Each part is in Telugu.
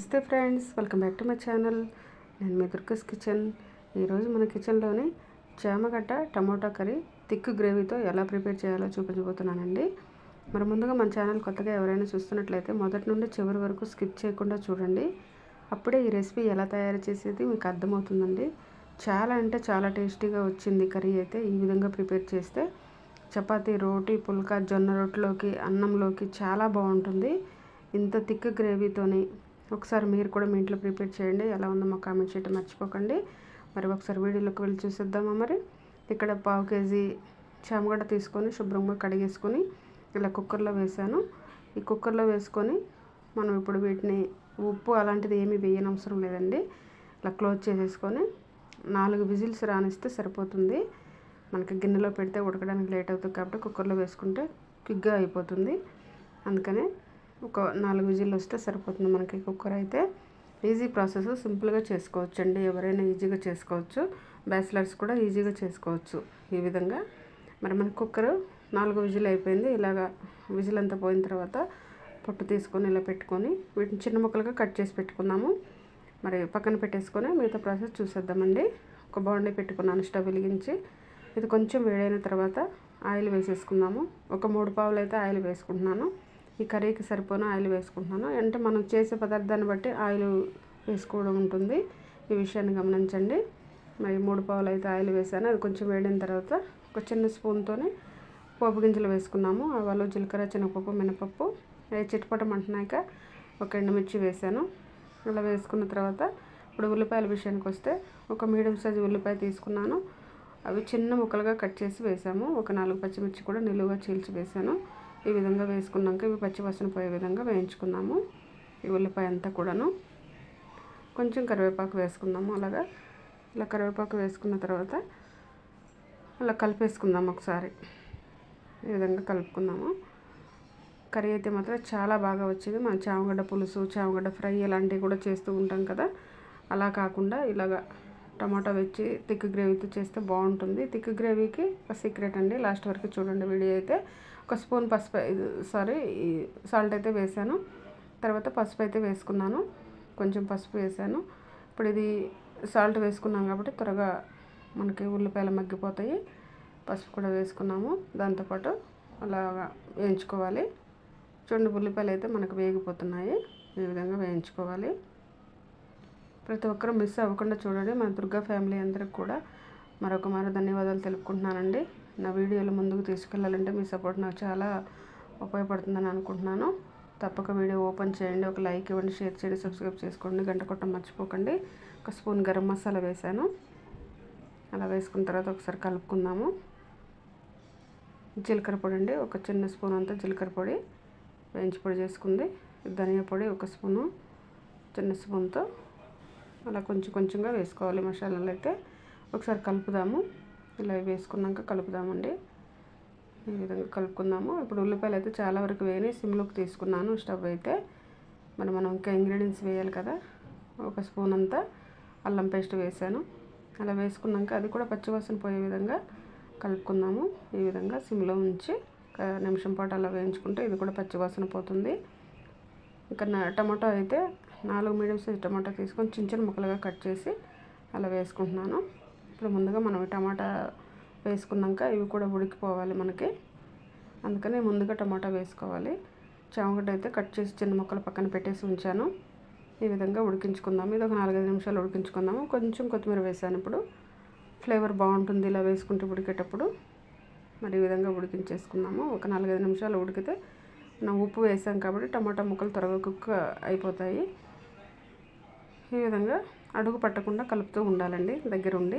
నమస్తే friends welcome back to my channel. నేను మీ దుర్గస్ కిచెన్. ఈరోజు మన కిచెన్లోని చేమగడ్డ టమోటా కర్రీ థిక్ గ్రేవీతో ఎలా ప్రిపేర్ చేయాలో చూపించబోతున్నానండి. మరి ముందుగా మన ఛానల్ కొత్తగా ఎవరైనా చూస్తున్నట్లయితే మొదటి నుండి చివరి వరకు స్కిప్ చేయకుండా చూడండి. అప్పుడే ఈ రెసిపీ ఎలా తయారు చేసేది మీకు అర్థమవుతుందండి. చాలా అంటే చాలా టేస్టీగా వచ్చింది కర్రీ అయితే ఈ విధంగా ప్రిపేర్ చేస్తే. చపాతీ రోటీ పుల్కా జొన్న రొట్టెలోకి అన్నంలోకి చాలా బాగుంటుంది. ఇంత థిక్ గ్రేవీతోని ఒకసారి మీరు కూడా మీ ఇంట్లో ప్రిపేర్ చేయండి. ఎలా ఉందో మాకు కామెంట్ చేయడం మర్చిపోకండి. మరి ఒకసారి వీడియోలోకి వెళ్ళి చూసేద్దామా మరి? ఇక్కడ పావు కేజీ చామగడ్డ తీసుకొని శుభ్రంగా కడిగేసుకొని ఇలా కుక్కర్లో వేసాను. ఈ కుక్కర్లో వేసుకొని మనం ఇప్పుడు వీటిని ఉప్పు అలాంటిది ఏమీ వేయనవసరం లేదండి. ఇలా క్లోజ్ చేసేసుకొని నాలుగు విజిల్స్ రానిస్తే సరిపోతుంది. మనకి గిన్నెలో పెడితే ఉడకడానికి లేట్ అవుతుంది కాబట్టి కుక్కర్లో వేసుకుంటే క్విక్గా అయిపోతుంది. అందుకనే ఒక నాలుగు విజిల్లు వస్తే సరిపోతుంది మనకి కుక్కర్ అయితే. ఈజీ ప్రాసెస్ సింపుల్గా చేసుకోవచ్చు అండి ఎవరైనా ఈజీగా చేసుకోవచ్చు. బ్యాచిలర్స్ కూడా ఈజీగా చేసుకోవచ్చు ఈ విధంగా. మరి మన కుక్కర్ నాలుగు విజిల్ అయిపోయింది. ఇలాగా విజిల్ అంతా పోయిన తర్వాత పొట్టు తీసుకొని ఇలా పెట్టుకొని వీటిని చిన్న ముక్కలుగా కట్ చేసి పెట్టుకున్నాము మరి పక్కన పెట్టేసుకొని మిగతా ప్రాసెస్ చూసేద్దామండి. ఒక బాండీ పెట్టుకున్నాను స్టవ్ వెలిగించి. ఇది కొంచెం వేడైన తర్వాత ఆయిల్ వేసేసుకున్నాము ఒక మూడు పావులు అయితే ఆయిల్ వేసుకుంటున్నాను. ఈ కర్రీకి సరిపోయిన ఆయిల్ వేసుకుంటున్నాను. అంటే మనం చేసే పదార్థాన్ని బట్టి ఆయిల్ వేసుకోవడం ఉంటుంది. ఈ విషయాన్ని గమనించండి. మరి మూడు పావులు అయితే ఆయిల్ వేసాను. అది కొంచెం వేడిన తర్వాత ఒక చిన్న స్పూన్తోనే పోపు గింజలు వేసుకున్నాము. ఆవాలు జీలకర్ర శనగపప్పు మినపప్పు అవి చిటపటమంటున్నాక ఒక ఎండుమిర్చి వేసాను. అలా వేసుకున్న తర్వాత ఇప్పుడు ఉల్లిపాయల విషయానికి వస్తే ఒక మీడియం సైజు ఉల్లిపాయ తీసుకున్నాను. అవి చిన్న ముక్కలుగా కట్ చేసి వేసాము. ఒక నాలుగు పచ్చిమిర్చి కూడా నిలువుగా చీల్చి వేసాను. ఈ విధంగా వేసుకున్నాక ఇవి పచ్చివాసన పోయే విధంగా వేయించుకున్నాము. ఈ ఉల్లిపాయ అంతా కూడాను. కొంచెం కరివేపాకు వేసుకుందాము అలాగా. ఇలా కరివేపాకు వేసుకున్న తర్వాత అలా కలిపేసుకుందాం ఒకసారి. ఈ విధంగా కలుపుకుందాము. కర్రీ అయితే మాత్రం చాలా బాగా వచ్చేది. మనం చామగడ్డ పులుసు చామగడ్డ ఫ్రై ఇలాంటివి కూడా చేస్తూ ఉంటాం కదా. అలా కాకుండా ఇలాగా టమాటా వచ్చి థిక్ గ్రేవీతో చేస్తే బాగుంటుంది. థిక్ గ్రేవీకి సీక్రెట్ అండి. లాస్ట్ వరకు చూడండి వీడియో అయితే. ఒక స్పూన్ పసుపు సారీ సాల్ట్ అయితే వేసాను. తర్వాత పసుపు అయితే వేసుకున్నాను. కొంచెం పసుపు వేసాను. ఇప్పుడు ఇది సాల్ట్ వేసుకున్నాం కాబట్టి త్వరగా మనకి ఉల్లిపాయలు మగ్గిపోతాయి. పసుపు కూడా వేసుకున్నాము. దాంతోపాటు అలాగా వేయించుకోవాలి. చూడండి ఉల్లిపాయలు అయితే మనకు వేగిపోతున్నాయి. ఈ విధంగా వేయించుకోవాలి. ప్రతి ఒక్కరూ మిస్ అవ్వకుండా చూడండి. మన దుర్గా ఫ్యామిలీ అందరికి కూడా మరొక మరో ధన్యవాదాలు తెలుపుకుంటున్నానండి. నా వీడియోలు ముందుకు తీసుకెళ్ళాలంటే మీ సపోర్ట్ నాకు చాలా ఉపయోగపడుతుందని అనుకుంటున్నాను. తప్పక వీడియో ఓపెన్ చేయండి. ఒక లైక్ ఇవ్వండి. షేర్ చేయండి. సబ్స్క్రైబ్ చేసుకోండి. గంట కొట్టం మర్చిపోకండి. ఒక స్పూన్ గరం మసాలా వేసాను అలా వేసుకున్న తర్వాత ఒకసారి కలుపుకుందాము. జీలకర్ర పొడి అండి. ఒక చిన్న స్పూన్ అంతా జీలకర్ర పొడి వేయించి పొడి చేసుకుంది. ధనియా పొడి ఒక స్పూను చిన్న స్పూన్తో అలా కొంచెం కొంచెంగా వేసుకోవాలి మసాలాలు అయితే. ఒకసారి కలుపుదాము. ఇలా వేసుకున్నాక కలుపుదామండి. ఈ విధంగా కలుపుకుందాము. ఇప్పుడు ఉల్లిపాయలు అయితే చాలా వరకు వేయని సిమ్లోకి తీసుకున్నాను స్టవ్ అయితే. మరి మనం ఇంకా ఇంగ్రీడియంట్స్ వేయాలి కదా. ఒక స్పూన్ అంతా అల్లం పేస్ట్ వేసాను. అలా వేసుకున్నాక అది కూడా పచ్చివాసన పోయే విధంగా కలుపుకుందాము. ఈ విధంగా సిమ్లో ఉంచి ఒక నిమిషం పాటు అలా వేయించుకుంటే ఇది కూడా పచ్చివాసన పోతుంది. ఇంకా టమాటో అయితే నాలుగు మీడియం సైజ్ టమాటా తీసుకొని చిన్న చిన్న ముక్కలుగా కట్ చేసి అలా వేసుకుంటున్నాను. ఇప్పుడు ముందుగా మనం టమాటా వేసుకున్నాక ఇవి కూడా ఉడికిపోవాలి మనకి. అందుకని ముందుగా టమాటా వేసుకోవాలి. చామగడ్డ అయితే కట్ చేసి చిన్న ముక్కలు పక్కన పెట్టేసి ఉంచాను. ఈ విధంగా ఉడికించుకుందాము. ఇది ఒక నాలుగైదు నిమిషాలు ఉడికించుకుందాము. కొంచెం కొత్తిమీర వేసాను ఇప్పుడు. ఫ్లేవర్ బాగుంటుంది ఇలా వేసుకుంటే ఉడికేటప్పుడు. మరి ఈ విధంగా ఉడికించేసుకుందాము ఒక నాలుగైదు నిమిషాలు ఉడికితే మనం ఉప్పు వేసాం కాబట్టి టమాటా ముక్కలు త్వరగా కుక్ అయిపోతాయి. ఈ విధంగా అడుగు పట్టకుండా కలుపుతూ ఉండాలండి. దగ్గర ఉండి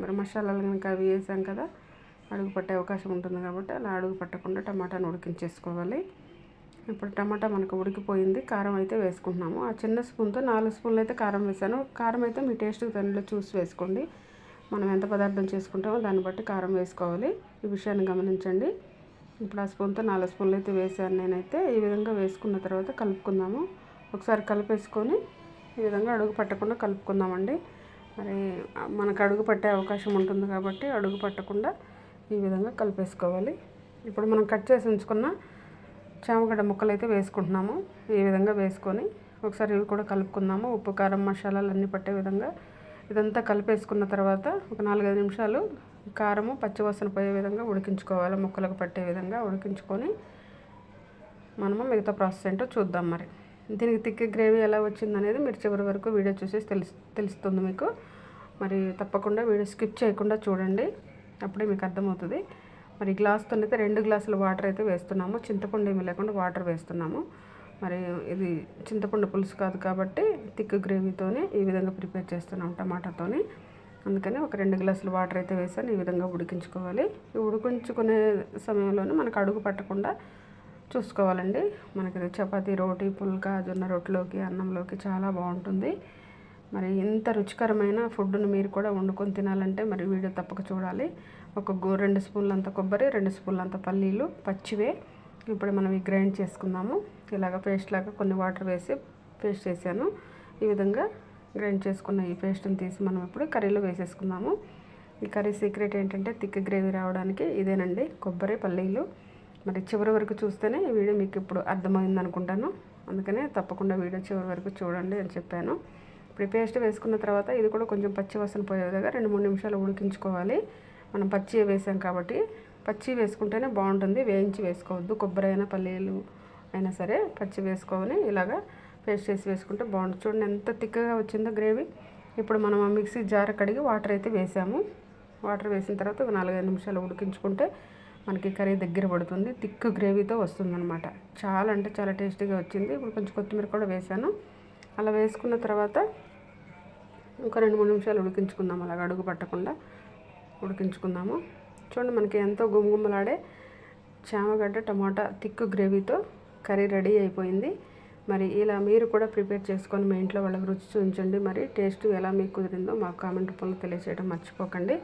మరి మసాలాలు కనుక అవి వేసాం కదా అడుగు పట్టే అవకాశం ఉంటుంది కాబట్టి అలా అడుగు పట్టకుండా టమాటాను ఉడికించేసుకోవాలి. ఇప్పుడు టమాటా మనకు ఉడికిపోయింది కారం అయితే వేసుకుంటున్నాము. ఆ చిన్న స్పూన్తో నాలుగు స్పూన్లు అయితే కారం వేసాను. కారం అయితే మీ టేస్ట్కి దానిలో చూసి వేసుకోండి. మనం ఎంత పదార్థం చేసుకుంటామో దాన్ని బట్టి కారం వేసుకోవాలి. ఈ విషయాన్ని గమనించండి. ఇప్పుడు ఆ స్పూన్తో నాలుగు స్పూన్లు అయితే వేసాను నేనైతే. ఈ విధంగా వేసుకున్న తర్వాత కలుపుకుందాము. ఒకసారి కలిపేసుకొని ఈ విధంగా అడుగు పట్టకుండా కలుపుకుందామండి. మరి మనకు అడుగు పట్టే అవకాశం ఉంటుంది కాబట్టి అడుగు పట్టకుండా ఈ విధంగా కలిపేసుకోవాలి. ఇప్పుడు మనం కట్ చేసి ఉంచుకున్న చామగడ్డ ముక్కలు అయితే వేసుకుంటున్నాము. ఈ విధంగా వేసుకొని ఒకసారి ఇవి కూడా కలుపుకుందాము. ఉప్పు కారం మసాలాలు అన్నీ పట్టే విధంగా ఇదంతా కలిపేసుకున్న తర్వాత ఒక నాలుగైదు నిమిషాలు కారము పచ్చివాసన పోయే విధంగా ఉడికించుకోవాలి. ముక్కలకు పట్టే విధంగా ఉడికించుకొని మనము మిగతా ప్రాసెస్ ఏంటో చూద్దాం మరి. దీనికి తిక్క గ్రేవీ ఎలా వచ్చింది అనేది మీరు చివరి వరకు వీడియో చూసేసి తెలుసు తెలుస్తుంది మీకు. మరి తప్పకుండా వీడియో స్కిప్ చేయకుండా చూడండి. అప్పుడే మీకు అర్థమవుతుంది. మరి గ్లాస్తో అయితే రెండు గ్లాసులు వాటర్ అయితే వేస్తున్నాము. చింతపండు ఏమి లేకుండా వాటర్ వేస్తున్నాము. మరి ఇది చింతపండు పులుసు కాదు కాబట్టి థిక్ గ్రేవీతోనే ఈ విధంగా ప్రిపేర్ చేస్తున్నాం టమాటాతోని. అందుకని ఒక రెండు గ్లాసులు వాటర్ అయితే వేసాను. ఈ విధంగా ఉడికించుకోవాలి. ఈ ఉడికించుకునే సమయంలోనే మనకు అడుగు పట్టకుండా చూసుకోవాలండి. మనకి చపాతీ రోటీ పుల్కా జొన్న రొట్టెలోకి అన్నంలోకి చాలా బాగుంటుంది. మరి ఇంత రుచికరమైన ఫుడ్ను మీరు కూడా వండుకొని తినాలంటే మరి వీడియో తప్పక చూడాలి. ఒక గో రెండు స్పూన్లంత కొబ్బరి రెండు స్పూన్లంత పల్లీలు పచ్చివే. ఇప్పుడు మనం ఈ గ్రైండ్ చేసుకుందాము. ఇలాగ పేస్ట్ లాగా కొన్ని వాటర్ వేసి పేస్ట్ చేశాను. ఈ విధంగా గ్రైండ్ చేసుకున్న ఈ పేస్ట్ని తీసి మనం ఇప్పుడు కర్రీలో వేసేసుకుందాము. ఈ కర్రీ సీక్రెట్ ఏంటంటే థిక్ గ్రేవీ రావడానికి ఇదేనండి. కొబ్బరి పల్లీలు. మరి చివరి వరకు చూస్తేనే ఈ వీడియో మీకు ఇప్పుడు అర్థమైంది అనుకుంటాను. అందుకనే తప్పకుండా వీడియో చివరి వరకు చూడండి అని చెప్పాను. ఇప్పుడు పేస్ట్ వేసుకున్న తర్వాత ఇది కూడా కొంచెం పచ్చి వాసన పోయే విధంగా రెండు మూడు నిమిషాలు ఉడికించుకోవాలి. మనం పచ్చి వేసాం కాబట్టి పచ్చి వేసుకుంటేనే బాగుంటుంది. వేయించి వేసుకోవద్దు. కొబ్బరి అయినా పల్లీలు అయినా సరే పచ్చి వేసుకొని ఇలాగా పేస్ట్ చేసి వేసుకుంటే బాగుంటుంది. చూడండి ఎంత తిక్కగా వచ్చిందో గ్రేవీ. ఇప్పుడు మనం మిక్సీ జార్ కడిగి వాటర్ అయితే వేసాము. వాటర్ వేసిన తర్వాత ఒక నాలుగైదు నిమిషాలు ఉడికించుకుంటే మనకి కర్రీ దగ్గర పడుతుంది. థిక్ గ్రేవీతో వస్తుందనమాట చాలా అంటే చాలా టేస్టీగా వచ్చింది. ఇప్పుడు కొంచెం కొత్తిమీర కూడా వేసాను అలా వేసుకున్న తర్వాత ఒక రెండు మూడు నిమిషాలు ఉడికించుకుందాం. అలాగ అడుగు పట్టకుండా ఉడికించుకుందాము. చూడండి మనకి ఎంతో గుమగుమలాడే చామగడ్డ టమాటా తిక్కు గ్రేవీతో కర్రీ రెడీ అయిపోయింది. మరి ఇలా మీరు కూడా ప్రిపేర్ చేసుకొని మీ ఇంట్లో వాళ్ళకి రుచి చూపించండి. మరి టేస్ట్ ఎలా మీకు కుదిరిందో మాకు కామెంట్ రూపంలో తెలియజేయడం మర్చిపోకండి.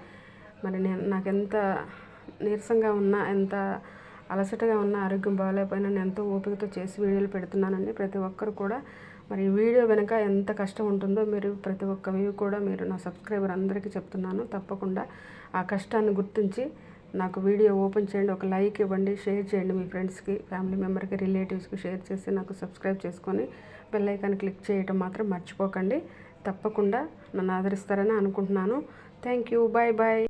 మరి నేను నాకు ఎంత నీరసంగా ఉన్నా ఎంత అలసటగా ఉన్న ఆరోగ్యం బాగాలేకపోయినా నేను ఎంతో ఓపికతో చేసి వీడియోలు పెడుతున్నానండి. ప్రతి ఒక్కరు కూడా మరి వీడియో వెనుక ఎంత కష్టం ఉంటుందో మీరు ప్రతి ఒక్క వ్యూ కూడా మీరు నా సబ్స్క్రైబర్ అందరికీ చెప్తున్నాను. తప్పకుండా ఆ కష్టాన్ని గుర్తించి నాకు వీడియో ఓపెన్ చేయండి. ఒక లైక్ ఇవ్వండి షేర్ చేయండి మీ ఫ్రెండ్స్కి ఫ్యామిలీ మెంబర్కి రిలేటివ్స్కి షేర్ చేసి నాకు సబ్స్క్రైబ్ చేసుకొని బెల్ ఐకాన్ క్లిక్ చేయటం మాత్రం మర్చిపోకండి. తప్పకుండా నన్ను ఆదరిస్తారని అనుకుంటున్నాను. Thank you. Bye bye.